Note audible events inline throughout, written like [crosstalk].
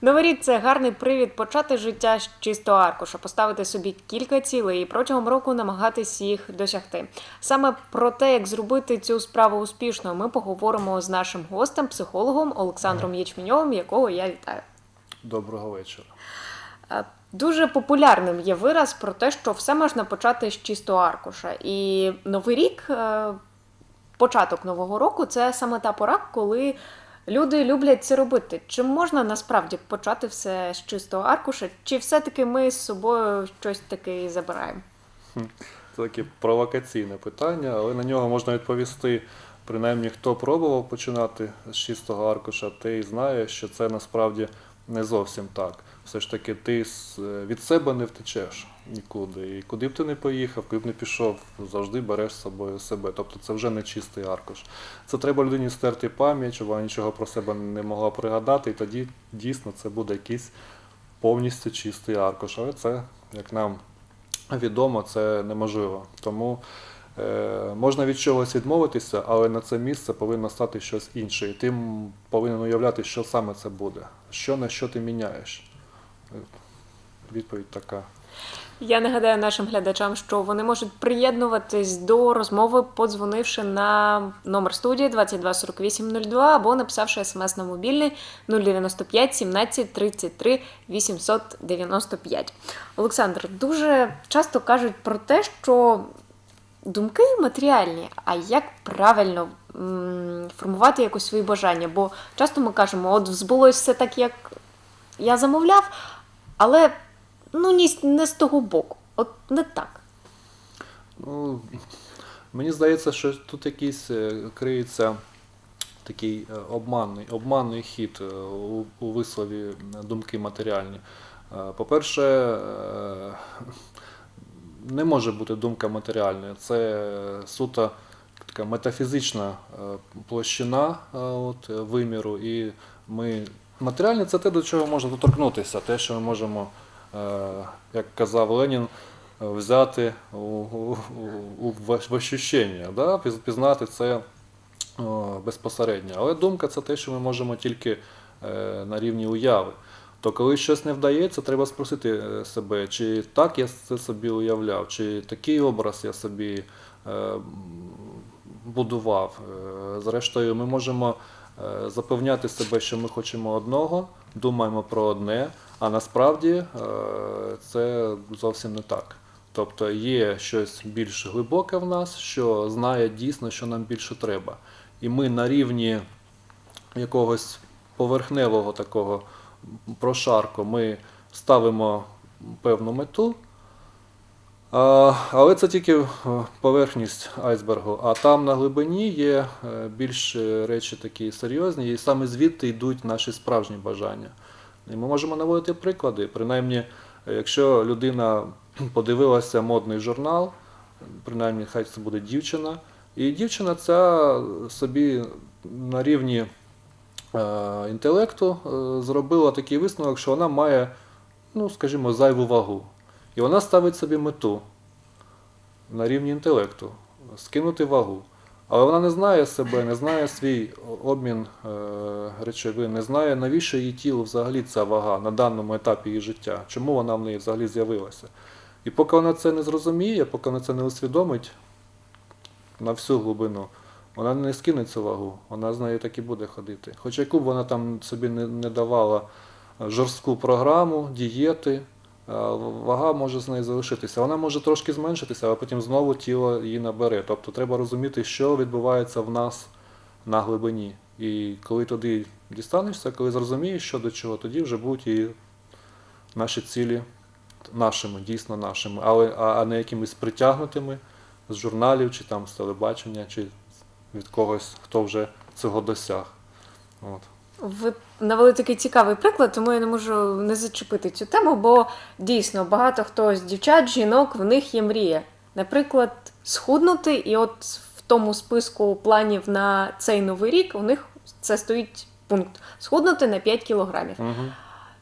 Новий рік це гарний привід почати життя з чистого аркуша, поставити собі кілька цілей і протягом року намагатись їх досягти. Саме про те, як зробити цю справу успішною, ми поговоримо з нашим гостем, психологом Олександром Ячменьовим, якого я вітаю. Доброго вечора. Е, Дуже популярним є вираз про те, що все можна почати з чистого аркуша. І новий рік, е, початок нового року, це саме та пора, коли люди люблять це робити. Чи можна насправді почати все з чистого аркуша, чи все-таки ми з собою щось таке забираємо? Це таке провокаційне питання, але на нього можна відповісти. Принаймні, хто пробував починати з чистого аркуша, той знає, що це насправді не зовсім так. Все ж таки, ти від себе не втечеш нікуди. І куди б ти не поїхав, куди б не пішов, завжди береш з собою себе. Тобто це вже не чистий аркуш. Це треба людині стерти пам'ять, щоб вона нічого про себе не могла пригадати, і тоді дійсно це буде якийсь повністю чистий аркуш. Але це, як нам відомо, це неможливо. Тому е, можна від чогось відмовитися, але на це місце повинно стати щось інше. І ти повинен уявляти, що саме це буде, що на що ти міняєш. Е, Відповідь така. Я нагадаю нашим глядачам, що вони можуть приєднуватись до розмови, подзвонивши на номер студії 224802 або написавши смс на мобільний 095 17 33 895. Олександр, дуже часто кажуть про те, що думки матеріальні, а як правильно формувати якось свої бажання? Бо часто ми кажемо, от збулось все так, як я замовляв, але ну ні, не з того боку. От не так. Ну, мені здається, що тут якийсь е, криється такий е, обманний, обманний хід е, у, у вислові думки матеріальні. По-перше, не може бути думка матеріальною. Це суто така метафізична площина от, виміру. І ми матеріальне це те, до чого можна доторкнутися, те, що ми можемо, як казав Ленін, е, взяти у, у, у, в ощущення, да? пізнати це безпосередньо. Але думка це те, що ми можемо тільки е, на рівні уяви. То коли щось не вдається, треба спросити е, себе, чи так я це собі уявляв, чи такий образ я собі е, будував. Е, Зрештою, ми можемо е, запевняти себе, що ми хочемо одного, думаємо про одне, а насправді е, це зовсім не так. Тобто є щось більш глибоке в нас, що знає дійсно, що нам більше треба. І ми на рівні якогось поверхневого такого прошарку ми ставимо певну мету, але це тільки е, поверхність айсбергу. А там на глибині є е, більш речі такі серйозні, і саме звідти йдуть наші справжні бажання. І ми можемо наводити приклади. Принаймні, якщо людина [clears throat] подивилася модний журнал, принаймні хай це буде дівчина, і дівчина ця собі на рівні е, інтелекту е, зробила такий висновок, що вона має, ну, скажімо, зайву вагу. І вона ставить собі мету на рівні інтелекту скинути вагу. Але вона не знає себе, не знає свій обмін е, речовин, не знає, навіщо її тілу взагалі ця вага на даному етапі її життя, чому вона в неї взагалі з'явилася. І поки вона це не зрозуміє, поки вона це не усвідомить на всю глибину, вона не скине цю вагу, вона з нею так і буде ходити. Хоч яку б вона там собі не, давала е, жорстку програму, дієти, вага може з нею залишитися. Вона може трошки зменшитися, але потім знову тіло її набере. Тобто треба розуміти, що відбувається в нас на глибині. І коли туди дістанешся, коли зрозумієш, що до чого, тоді вже будуть і наші цілі нашими, дійсно нашими, але а, а не якимись притягнутими з журналів, чи там з телебачення, чи від когось, хто вже цього досяг. От. Ви навели такий цікавий приклад, тому я не можу не зачепити цю тему, бо дійсно багато хто з дівчат, жінок, в них є мрія. Наприклад, схуднути, і от в тому списку планів на цей новий рік у них це стоїть пункт схуднути на 5 кілограмів. Угу.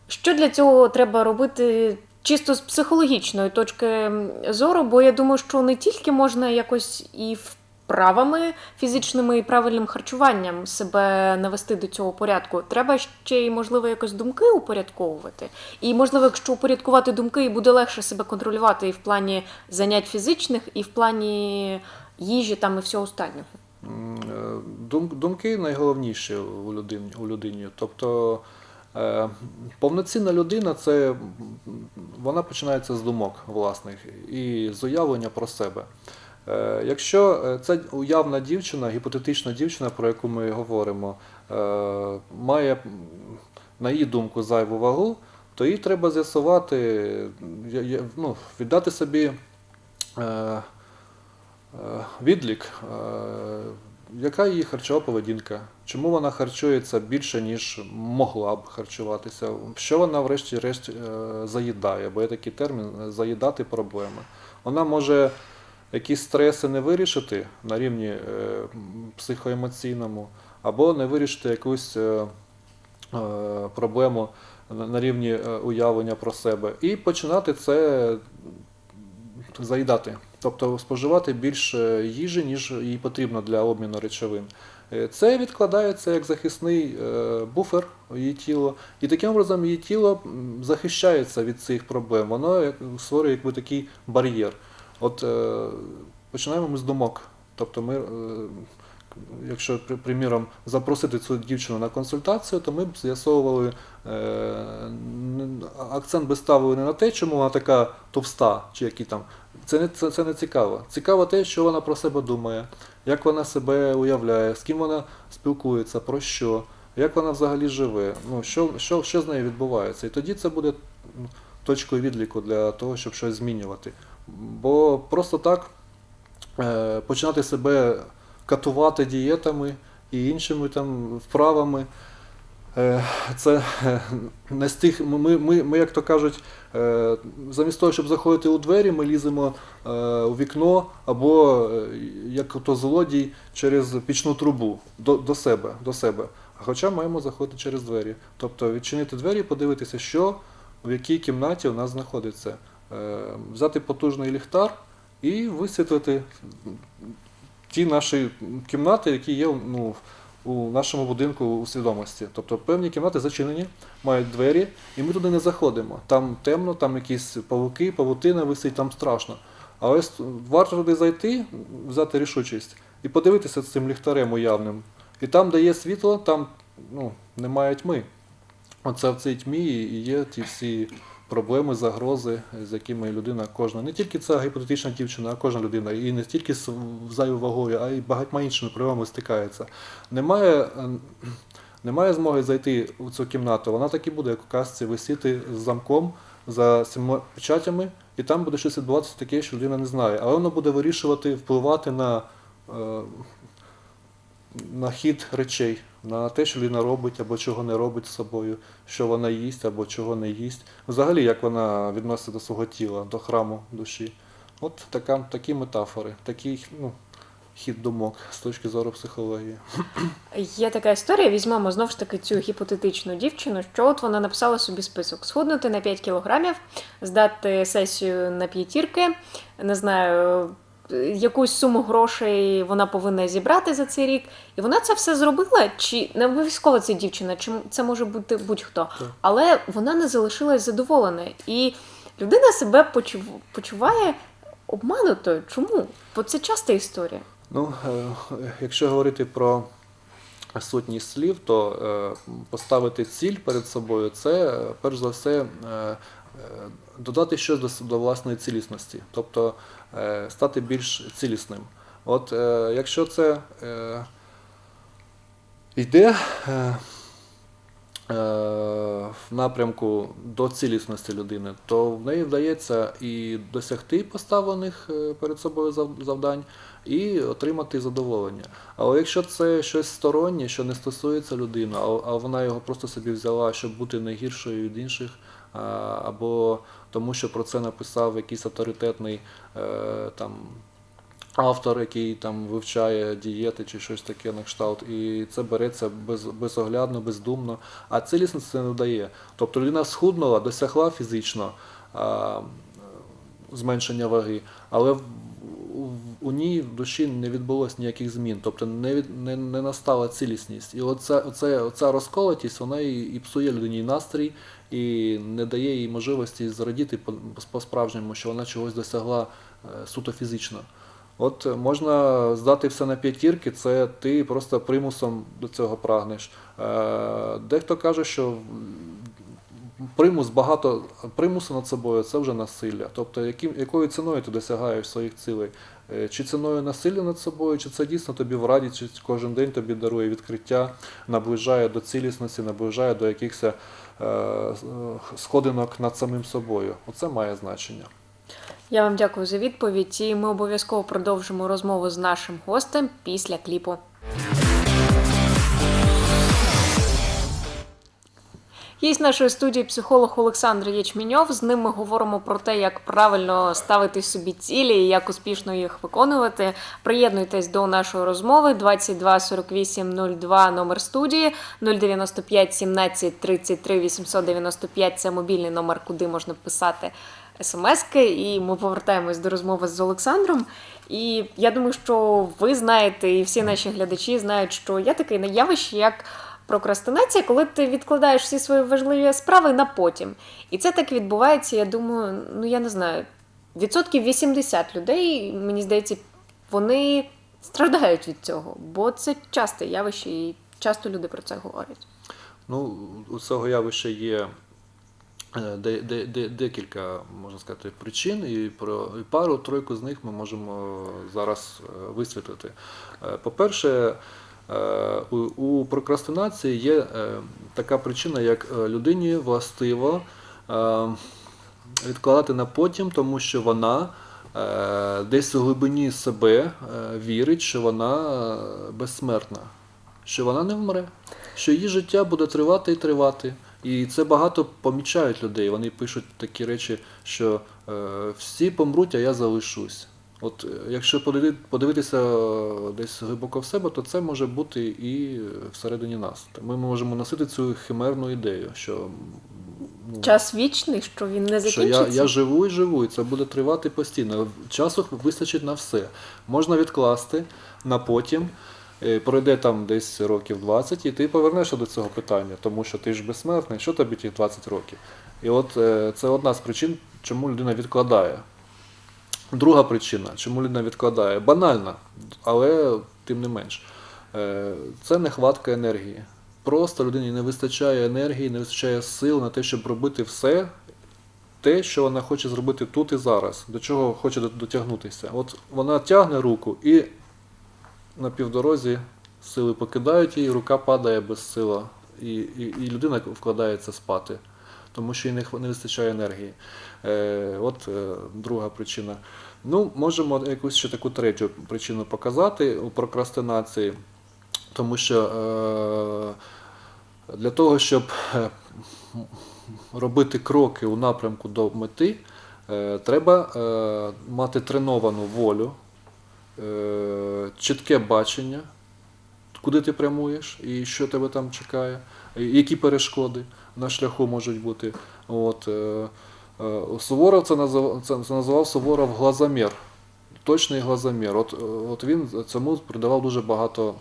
Що для цього треба робити чисто з психологічної точки зору? Бо я думаю, що не тільки можна якось і правами фізичними і правильним харчуванням себе навести до цього порядку. Треба ще й, можливо, якось думки упорядковувати. І, можливо, якщо упорядкувати думки, і буде легше себе контролювати і в плані занять фізичних, і в плані їжі там і всього останнього. Е, Дум, думки найголовніші у людині. У людині. Тобто е, повноцінна людина це вона починається з думок власних і з уявлення про себе. Е, Якщо е, ця уявна дівчина, гіпотетична дівчина, про яку ми говоримо, е, має на її думку зайву вагу, то їй треба з'ясувати, ну, віддати собі відлік, яка її харчова поведінка, чому вона харчується більше, ніж могла б харчуватися, що вона врешті-решт заїдає, бо є такий термін заїдати проблеми. Вона може якісь стреси не вирішити на рівні е, психоемоційному, або не вирішити якусь е, е, проблему на рівні уявлення про себе, і починати це заїдати, тобто споживати більше їжі, ніж їй потрібно для обміну речовин. Це відкладається як захисний буфер її тіло, і таким образом її тіло захищається від цих проблем. Воно створює якби такий бар'єр. От е, починаємо ми з думок. Тобто ми, е, якщо, приміром, запросити цю дівчину на консультацію, то ми б з'ясовували, е, акцент би ставили не на те, чому вона така товста, чи які там. Це не, це, це не цікаво. Цікаво те, що вона про себе думає, як вона себе уявляє, з ким вона спілкується, про що, як вона взагалі живе, ну, що, що, що з нею відбувається. І тоді це буде точкою відліку для того, щоб щось змінювати. Бо просто так е, починати себе катувати дієтами і іншими там вправами. е, Це е, не з тих, ми, ми, ми, як то кажуть, замість того, щоб заходити у двері, ми ліземо у вікно або як то злодій через пічну трубу до, до себе. До себе. Хоча маємо заходити через двері. Тобто відчинити двері і подивитися, що в якій кімнаті у нас знаходиться. Е, Взяти потужний ліхтар і висвітлити ті наші кімнати, які є ну, у нашому будинку у свідомості. Тобто певні кімнати зачинені, мають двері, і ми туди не заходимо. Там темно, там якісь павуки, павутина висить, там страшно. А ось варто туди зайти, взяти рішучість і подивитися з цим ліхтарем уявним. І там, де є світло, там ну, немає тьми. Оце в цій тьмі і є ті всі проблеми, загрози, з якими людина кожна, не тільки ця гіпотетична дівчина, а кожна людина, і не тільки з зайвою вагою, а й багатьма іншими проблемами стикається. Немає, е, немає змоги зайти у цю кімнату, вона так і буде, як у казці, висіти з замком за сіма печатями, і там буде щось відбуватися таке, що людина не знає. Але воно буде вирішувати, впливати на, е, на хід речей, на те, що людина робить або чого не робить з собою, що вона їсть або чого не їсть. Взагалі, як вона відноситься до свого тіла, до храму душі. От така, такі метафори, такий ну, хід думок з точки зору психології. Є така історія, візьмемо знову ж таки цю гіпотетичну дівчину, що от вона написала собі список: схуднути на 5 кілограмів, здати сесію на п'ятірки, не знаю. Якусь суму грошей вона повинна зібрати за цей рік, і вона це все зробила. Чи не обов'язково це дівчина, чи це може бути будь-хто, але вона не залишилась задоволеною. І людина себе почуває обманутою. Чому? Бо це часта історія. Ну, е, якщо говорити про сутність слів, то е, поставити ціль перед собою це перш за все е, додати щось до, власної цілісності, тобто е, стати більш цілісним. От е, якщо це е, йде е, е, в напрямку до цілісності людини, то в неї вдається і досягти поставлених е, перед собою завдань, і отримати задоволення. Але якщо це щось стороннє, що не стосується людини, а, вона його просто собі взяла, щоб бути не гіршою від інших, або тому, що про це написав якийсь авторитетний е, там. Автор, який там вивчає дієти чи щось таке на кшталт, і це береться без, безоглядно, бездумно, а цілісність це не дає. Тобто людина схуднула, досягла фізично а, зменшення ваги, але в, у ній в душі не відбулось ніяких змін, тобто не, від, не, не настала цілісність. І оця, оця, оця розколотість, вона і, і псує людині настрій, і не дає їй можливості зрадіти по- по-справжньому, що вона чогось досягла е, суто фізично. От можна здати все на п'ятірки, це ти просто примусом до цього прагнеш. Е, Дехто каже, що примус багато примусу над собою це вже насилля. Тобто, яким, якою ціною ти досягаєш своїх цілей? Е, Чи ціною насилля над собою, чи це дійсно тобі в раді, чи кожен день тобі дарує відкриття, наближає до цілісності, наближає до якихось е, сходинок над самим собою. Оце має значення. Я вам дякую за відповідь, і ми обов'язково продовжимо розмову з нашим гостем після кліпу. Є з нашої студії психолог Олександр Ячміньов. З ним ми говоримо про те, як правильно ставити собі цілі і як успішно їх виконувати. Приєднуйтесь до нашої розмови 22 48 02 номер студії 095 17 33 895 – Це мобільний номер, куди можна писати смски. І ми повертаємось до розмови з Олександром. І я думаю, що ви знаєте, і всі наші глядачі знають, що є таке явище, як прокрастинація, коли ти відкладаєш всі свої важливі справи на потім. І це так відбувається, я думаю, ну я не знаю, відсотків 80 людей, мені здається, вони страждають від цього, бо це часте явище, і часто люди про це говорять. Ну, у цього явища є де, де, де, декілька, можна сказати, причин, і про і пару тройку з них ми можемо зараз е, висвітлити. Е, По-перше, е, у, у прокрастинації є е, така причина, як е, людині властиво е, відкладати на потім, тому що вона е, десь у глибині себе е, вірить, що вона е, безсмертна, що вона не вмре, що її життя буде тривати і тривати. І це багато помічають людей. Вони пишуть такі речі, що е, всі помруть, а я залишусь. От е, якщо подивитися е, десь глибоко в себе, то це може бути і всередині нас. Ми можемо носити цю химерну ідею, що ну, Час вічний, що він не що я, закінчиться. я живу і живу, і це буде тривати постійно. Часу вистачить на все. Можна відкласти на потім. Е, Пройде там десь років 20, і ти повернешся до цього питання, тому що ти ж безсмертний, що тобі ті 20 років? І от е, це одна з причин, чому людина відкладає. Друга причина, чому людина відкладає, банальна, але тим не менш, Е, це нехватка енергії. Просто людині не вистачає енергії, не вистачає сил на те, щоб робити все те, що вона хоче зробити тут і зараз, до чого хоче дотягнутися. От вона тягне руку і на півдорозі сили покидають її, рука падає без сила, і, і, і людина вкладається спати, тому що їй не, не вистачає енергії. Е, от е, друга причина. Ну, можемо якусь ще таку третю причину показати у прокрастинації, тому що е, для того, щоб е, робити кроки у напрямку до мети, е, треба е, мати треновану волю, чітке бачення, куди ти прямуєш і що тебе там чекає, які перешкоди на шляху можуть бути. От, е, е, Суворов це називав, це, називав Суворов глазомір, точний глазомір. От, е, от він цьому придавав дуже багато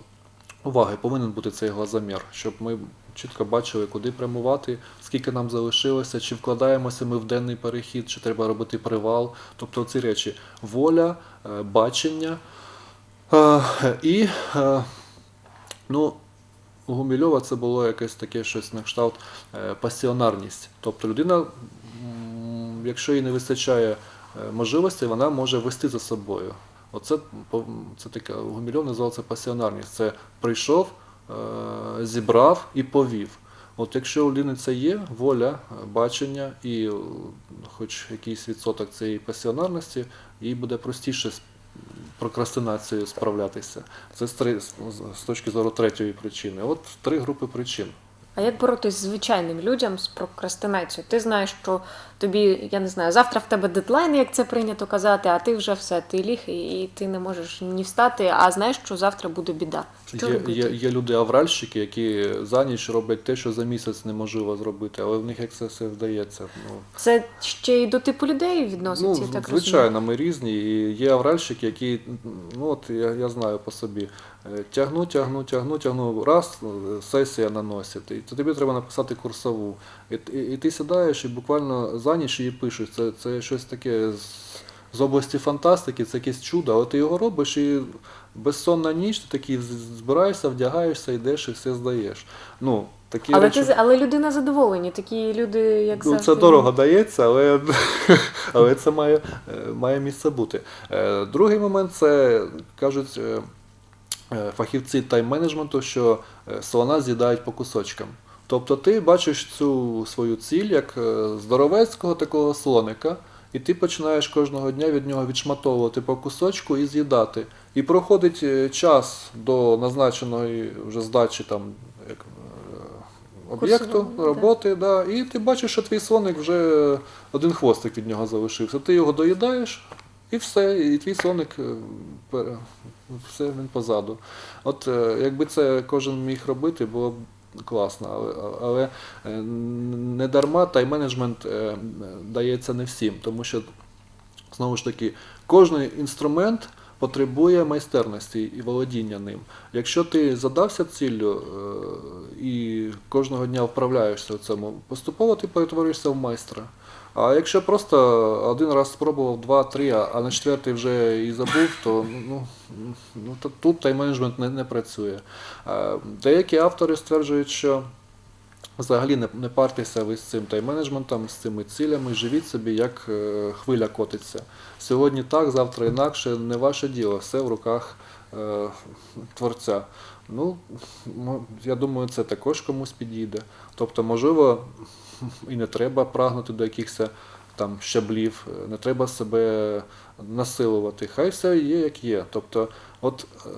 уваги. Повинен бути цей глазомір, щоб ми чітко бачили, куди прямувати, скільки нам залишилося, чи вкладаємося ми в денний перехід, чи треба робити привал. Тобто ці речі воля, е, бачення. Е, І е, ну, у Гумільова це було якесь таке щось на кшталт пасіонарність. Тобто людина, якщо їй не вистачає можливостей, вона може вести за собою. Оце це таке, Гумільов називав це пасіонарність. Це прийшов, зібрав і повів. От якщо у людини це є воля, е, бачення і е, хоч якийсь відсоток цієї пасіонарності, їй буде простіше з прокрастинацією справлятися. Це з точки зору третьої причини. От три групи причин. А як боротись з звичайним людям з прокрастинацією? Ти знаєш, що тобі, я не знаю, завтра в тебе дедлайн, як це прийнято казати, а ти вже все, ти ліг і, і ти не можеш ні встати, а знаєш, що завтра буде біда. Що Є, є, є люди-авральщики, які за ніч роблять те, що за місяць неможливо зробити, але в них як це все вдається. Ну, Це ще й до типу людей відноситься, ну так звичайно, ми різні. І є авральщики, які, ну от я, я знаю по собі, тягну, тягну, тягну, тягну, раз, е, сесія на носі. І то тобі треба написати курсову. І, і, і ти сідаєш і буквально за ніч її пишеш. Це, це щось таке з, з області фантастики, це якесь чудо, але ти його робиш і безсонна ніч, ти такий збираєшся, вдягаєшся, йдеш і все здаєш. Ну, такі Але, речі... ти, але людина задоволені, такі люди, як Ну, завжди. це дорого дається, але, [laughs] але це має, е, має місце бути. Е, Другий момент це кажуть е, е, фахівці тайм-менеджменту, що е, слона з'їдають по кусочкам. Тобто ти бачиш цю свою ціль як е, здоровецького такого слоника, і ти починаєш кожного дня від нього відшматовувати по кусочку і з'їдати. І проходить е, час до назначеної вже здачі там, як, е, об'єкту, Курсового, да. роботи, да, і ти бачиш, що твій слоник вже один хвостик від нього залишився. Ти його доїдаєш, і все, і твій слоник е, все він позаду. От е, якби це кожен міг робити, було б класно. Але, але е, не дарма тайм-менеджмент дається не всім, тому що знову ж таки, кожен інструмент потребує майстерності і володіння ним. Якщо ти задався ціллю і кожного дня вправляєшся в цьому, поступово ти перетворюєшся в майстра. А якщо просто один раз спробував, два, три, а на четвертий вже і забув, то ну, ну, тут тайм-менеджмент не, не працює. Деякі автори стверджують, що Взагалі не, не партеся ви з цим тайм-менеджментом, з цими цілями, живіть собі, як е, хвиля котиться. Сьогодні так, завтра інакше, не ваше діло, все в руках е, творця. Ну, я думаю, це також комусь підійде. Тобто, можливо, [laughs] і не треба прагнути до якихось там щаблів, е, не треба себе насилувати. Хай все є, як є. Тобто, от е,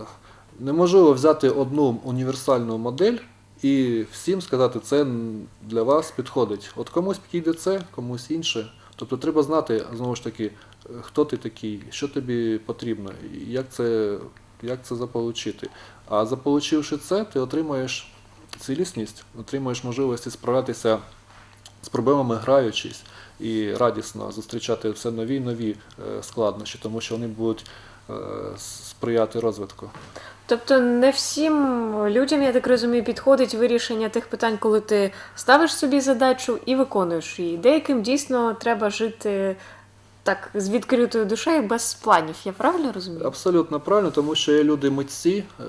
неможливо взяти одну універсальну модель і всім сказати, це для вас підходить. От комусь підійде це, комусь інше. Тобто треба знати, знову ж таки, е, хто ти такий, що тобі потрібно, як це, як це заполучити. А заполучивши це, ти отримаєш цілісність, отримаєш можливості справлятися з проблемами граючись і радісно зустрічати все нові і нові е, складнощі, тому що вони будуть е, сприяти розвитку. Тобто не всім людям, я так розумію, підходить вирішення тих питань, коли ти ставиш собі задачу і виконуєш її. Деяким дійсно треба жити так з відкритою душею без планів. Я правильно розумію? Абсолютно правильно, тому що є люди митці, е,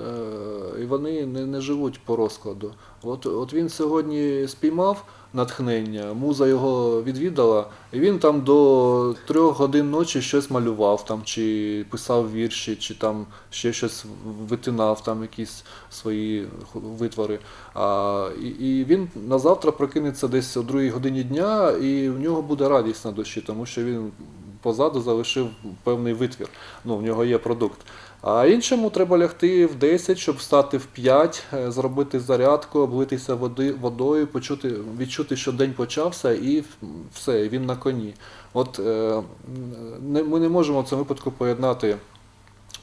і вони не, не живуть по розкладу. От, от він сьогодні спіймав натхнення, муза його відвідала, і він там до трьох годин ночі щось малював, там, чи писав вірші, чи там ще щось витинав, там якісь свої витвори. А, і, і він на завтра прокинеться десь о другій годині дня, і в нього буде радість на душі, тому що він позаду залишив певний витвір. Ну, в нього є продукт. А іншому треба лягти в 10, щоб встати в 5, е, зробити зарядку, облитися води, водою, почути, відчути, що день почався, і все, він на коні. От е, не, ми не можемо в цьому випадку поєднати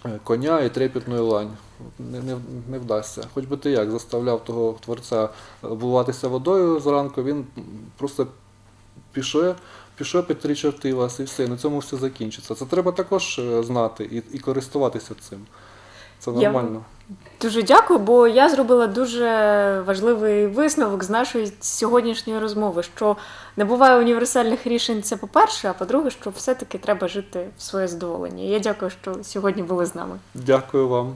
е, коня і трепетну лань. Не, не, не вдасться. Хоч би ти як заставляв того творця обливатися водою зранку, він просто пішов, пішов під три чорти вас і все, на цьому все закінчиться. Це треба також е, знати і, і користуватися цим. Це Я- нормально. Дуже дякую, бо я зробила дуже важливий висновок з нашої сьогоднішньої розмови, що не буває універсальних рішень. Це по-перше, а по-друге, що все-таки треба жити в своє задоволення. Я дякую, що сьогодні були з нами. Дякую вам.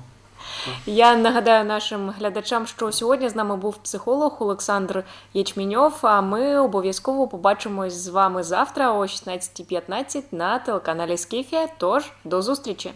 Я нагадаю нашим глядачам, що сьогодні з нами був психолог Олександр Ячміньов. А ми обов'язково побачимось з вами завтра о 16.15 на телеканалі Скіфія. Тож до зустрічі!